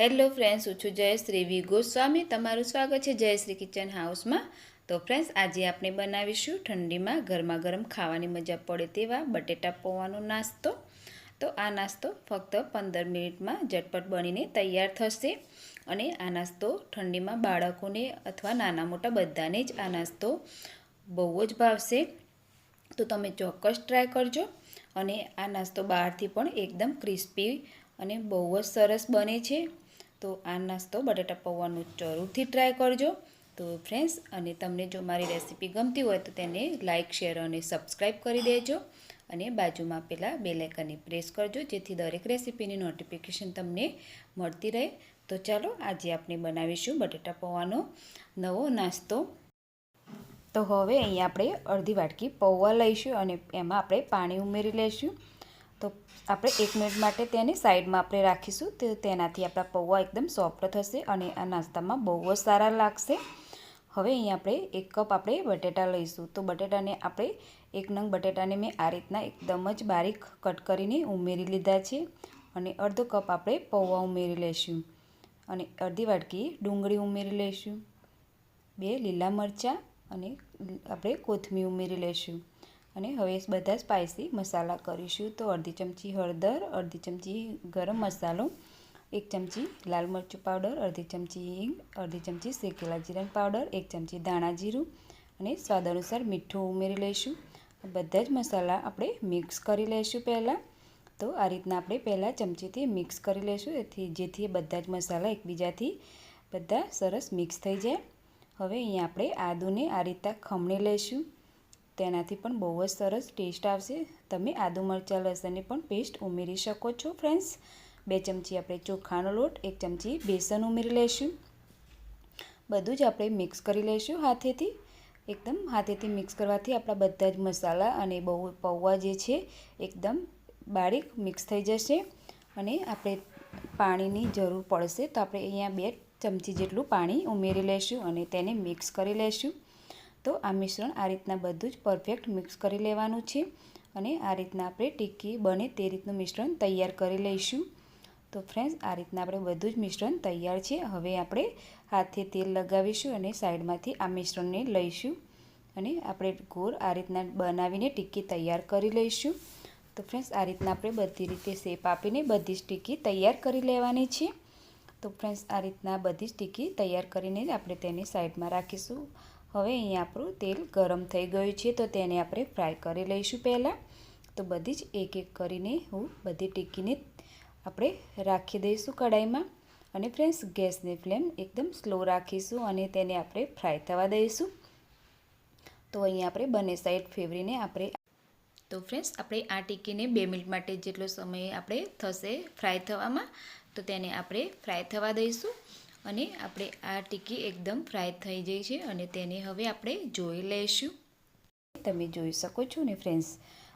Hello friends, હું છું જયશ્રી વી ગોસ્વામી. તમારું સ્વાગત છે જયશ્રી કિચન હાઉસમાં. તો ફ્રેન્ડ્સ, આજે આપણે બનાવીશું ઠંડીમાં ગરમા ગરમ ખાવાની મજા પડે તેવા બટેટા પૌવાનો નાસ્તો. તો આ નાસ્તો ફક્ત પંદર મિનિટમાં ઝટપટ બનીને તૈયાર થશે અને આ નાસ્તો ઠંડીમાં બાળકોને અથવા નાના મોટા બધાને જ આ નાસ્તો બહુ જ ભાવશે. તો તમે ચોક્કસ ટ્રાય કરજો અને આ નાસ્તો બહારથી પણ એકદમ ક્રિસ્પી અને બહુ જ સરસ બને છે. તો આ નાસ્તો બટાટા પૌવાનું જરૂરથી ટ્રાય કરજો. તો ફ્રેન્ડ્સ અને તમને જો મારી રેસીપી ગમતી હોય તો તેને લાઇક શેર અને સબસ્ક્રાઈબ કરી દેજો. અને બાજુમાં પેલા બેલાઇકનને પ્રેસ કરજો, જેથી દરેક રેસીપીની નોટિફિકેશન તમને મળતી રહે. તો ચાલો આજે આપણે બનાવીશું બટાટા પૌવાનો નવો નાસ્તો. તો હવે અહીંયા આપણે અડધી વાટકી પૌવા લઈશું અને એમાં આપણે પાણી ઉમેરી લઈશું. તો આપણે એક મિનિટ માટે તેને સાઈડમાં આપણે રાખીશું. તો તેનાથી આપણા પૌવા એકદમ સોફ્ટ થશે અને આ નાસ્તામાં બહુ જ સારા લાગશે. હવે અહીં આપણે એક કપ આપણે બટેટા લઈશું. તો બટેટાને આપણે એક નંગ બટેટાને મેં આ રીતના એકદમ જ બારીક કટ કરીને ઉમેરી લીધા છે અને અડધો કપ આપણે પૌવા ઉમેરી લઈશું અને અડધી વાટકી ડુંગળી ઉમેરી લઈશું બે લીલા મરચાં અને આપણે કોથમીર ઉમેરી લઈશું અને હવે બધા સ્પાઇસી મસાલા કરીશું. તો અડધી ચમચી હળદર, અડધી ચમચી ગરમ મસાલો, એક ચમચી લાલ મરચું પાવડર અડધી ચમચી હિંગ, અડધી ચમચી શેકેલા જીરા પાવડર એક ચમચી ધાણા જીરું અને સ્વાદ અનુસાર મીઠું ઉમેરી લઈશું. બધા જ મસાલા આપણે મિક્સ કરી લઈશું પહેલાં. તો આ રીતના આપણે પહેલાં ચમચીથી મિક્સ કરી લઈશું. એથી જેથી બધા જ મસાલા એકબીજાથી બધા સરસ મિક્સ થઈ જાય. હવે અહીંયા આપણે આદુને આ રીતના ખમણી લઈશું. તેનાથી પણ બહુ જ સરસ ટેસ્ટ આવશે. તમે આદુ મરચાં, લસણની પણ પેસ્ટ ઉમેરી શકો છો ફ્રેન્ડ્સ બે ચમચી આપણે ચોખાનો લોટ, એક ચમચી બેસન ઉમેરી લઈશું બધું જ આપણે મિક્સ કરી લઈશું હાથેથી. એકદમ હાથેથી મિક્સ કરવાથી આપણા બધા જ મસાલા અને બહુ પૌવા જે છે, એકદમ બારીક મિક્સ થઈ જશે. અને આપણે પાણીની જરૂર પડશે તો આપણે અહીંયા બે ચમચી જેટલું પાણી ઉમેરી લઈશું અને તેને મિક્સ કરી લઈશું તો આ મિશ્રણ આ રીતના બધું જ પરફેક્ટ મિક્સ કરી લેવાનું છે અને આ રીતના આપણે ટિક્કી બને તે રીતનું મિશ્રણ તૈયાર કરી લઈશું. તો ફ્રેન્ડ્સ આ રીતના આપણે બધું જ મિશ્રણ તૈયાર છે. હવે આપણે હાથે તેલ લગાવીશું અને સાઈડમાંથી આ મિશ્રણને લઈશું અને આપણે ગોળ આ રીતના બનાવીને ટિક્કી તૈયાર કરી લઈશું. તો ફ્રેન્ડ્સ આ રીતના આપણે બધી રીતે શેપ આપીને બધી જ ટિક્કી તૈયાર કરી લેવાની છે. તો ફ્રેન્ડ્સ આ રીતના બધી જ ટિક્કી તૈયાર કરીને આપણે તેને સાઈડમાં રાખીશું. હવે અહીંયા આપણું તેલ ગરમ થઈ ગયું છે, તો તેને આપણે ફ્રાય કરી લઈશું પહેલાં. તો બધી જ એક એક કરીને હું બધી ટીકીને આપણે રાખી દઈશું કઢાઈમાં. અને ફ્રેન્ડ્સ, ગેસની ફ્લેમ એકદમ સ્લો રાખીશું અને તેને આપણે ફ્રાય થવા દઈશું. તો અહીંયા આપણે બંને સાઈડ ફેવરીને આપણે તો ફ્રેન્ડ્સ, આપણે આ ટીકીને બે મિનિટ માટે જેટલો સમય આપણે થશે ફ્રાય થવામાં, તો તેને આપણે ફ્રાય થવા દઈશું. અને આપણે આ ટીકી એકદમ ફ્રાય થઈ જાય છે અને તેને હવે આપણે જોઈ લઈશું. તમે જોઈ શકો છો ને ફ્રેન્ડ્સ,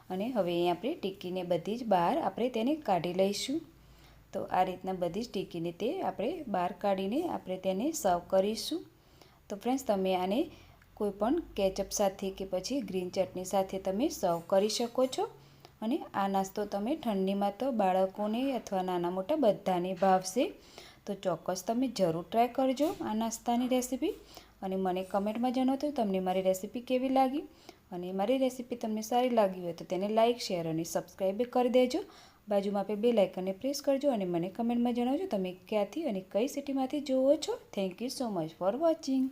અને હવે આપણે ટીકીને બધી જ બહાર આપણે તેને કાઢી લઈશું. તો આ રીતના બધી જ ટીકીને તે આપણે બહાર કાઢીને આપણે તેને સર્વ કરીશું. તો ફ્રેન્ડ્સ, તમે આને કોઈપણ કેચઅપ સાથે કે પછી ગ્રીન ચટણી સાથે તમે સર્વ કરી શકો છો. અને આ નાસ્તો તમે ઠંડીમાં તો બાળકોને અથવા નાના મોટા બધાને ભાવશે. તો ચોક્કસ તમે જરૂર ટ્રાય કરજો આ નાસ્તાની રેસીપી અને મને કમેન્ટમાં જણાવજો તમને મારી રેસીપી કેવી લાગી અને મારી રેસીપી તમને સારી લાગી હોય તો તેને લાઇક શેર અને સબસ્ક્રાઈબ કરી દેજો. બાજુમાં આપણે બે લાઇકનને પ્રેસ કરજો અને મને કમેન્ટમાં જણાવજો તમે ક્યાંથી અને કઈ સિટીમાંથી જુઓ છો. Thank you so much for watching